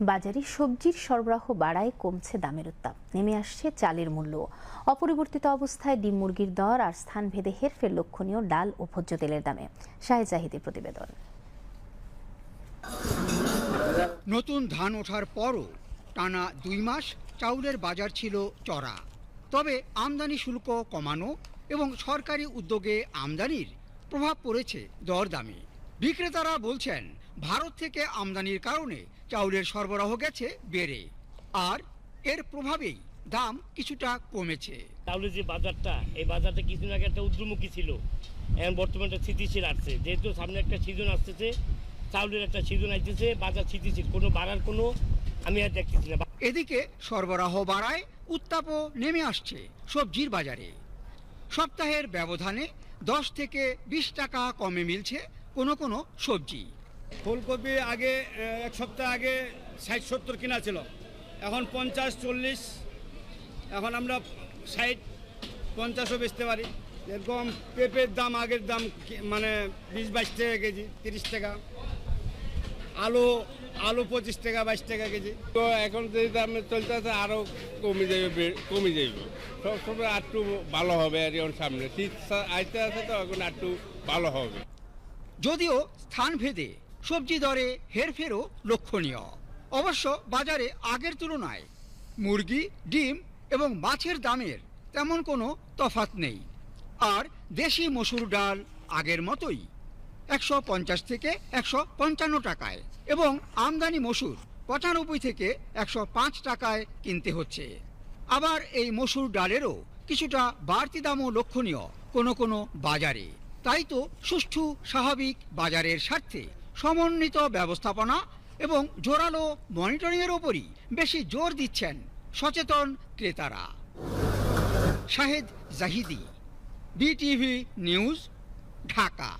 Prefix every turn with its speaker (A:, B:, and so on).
A: বাজারে সবজির সরবরাহ বাড়ায়, কমছে দামের উত্তাপ। নেমে আসছে চালের মূল্য। অপরিবর্তিত অবস্থায় ডিম মুরগির দর আর স্থান ভেদে হেরফের লক্ষণীয় ডাল ও ভোজ্য তেলের দামে। শাহে জাহিদের প্রতিবেদন।
B: নতুন ধান ওঠার পরও টানা দুই মাস চাউলের বাজার ছিল চড়া। তবে আমদানি শুল্ক কমানো এবং সরকারি উদ্যোগে আমদানির প্রভাব পড়েছে দরদামে। বিক্রেতারা বলছেন ভারত থেকে আমদানির কারণে চাউলের সরবরাহ গেছে বেড়ে আর এর প্রভাবেই দাম কিছুটা কমেছে।
C: চাউলের যে বাজারটা এই বাজারটা কিছুদিন আগে একটা উদ্রমুখী ছিল এখন বর্তমানে একটা স্থিতিশীল আসছে যেহেতু সামনে একটা সিজন আসতেছে চাউলের একটা সিজন আসতেছে বাজার স্থিতিশীল কোনো বাড়ার কোনো আমি আর দেখতেছি না।
B: এদিকে সরবরাহ বাড়ায় উত্তাপও নেমে আসছে সবজির বাজারে। সপ্তাহের ব্যবধানে দশ থেকে বিশ টাকা কমে মিলছে কোনো কোনো সবজি।
D: ফুলকপি আগে এক সপ্তাহ আগে ষাট সত্তর কিনা ছিল। এখন পঞ্চাশ চল্লিশ এখন আমরা ষাট পঞ্চাশও বেচতে পারি। এরকম পেঁপের দাম আগের দাম কি- মানে বিশ বাইশ টাকা কেজি তিরিশ টাকা। আলু আলু পঁচিশ টাকা বাইশ টাকা কেজি।
E: তো এখন যে দামে চলতেছে আরও কমে যাবে কমে যাবে সব সময় একটু ভালো হবে আর এখন সামনে। শীত আইতে আছে তো এখন একটু ভালো হবে।
B: যদিও স্থানভেদে সবজি দরে হেরফেরও লক্ষণীয়। অবশ্য বাজারে আগের তুলনায় মুরগি, ডিম এবং মাছের দামের তেমন কোনো তফাত নেই। আর দেশি মসুর ডাল আগের মতোই একশো পঞ্চাশ থেকে একশো পঞ্চান্ন টাকায় এবং আমদানি মসুর পঁচানব্বই থেকে একশো পাঁচ টাকায় কিনতে হচ্ছে। আবার এই মসুর ডালেরও কিছুটা বাড়তি দামও লক্ষণীয় কোনো কোনো বাজারে। তাই তো সুষ্ঠু, স্বাভাবিক বাজারের স্বার্থে সমন্বিত ব্যবস্থাপনা এবং জোরালো মনিটরিংয়ের ওপরই বেশি জোর দিচ্ছেন সচেতন ক্রেতারা। Shahed Zahidi, BTV news, Dhaka.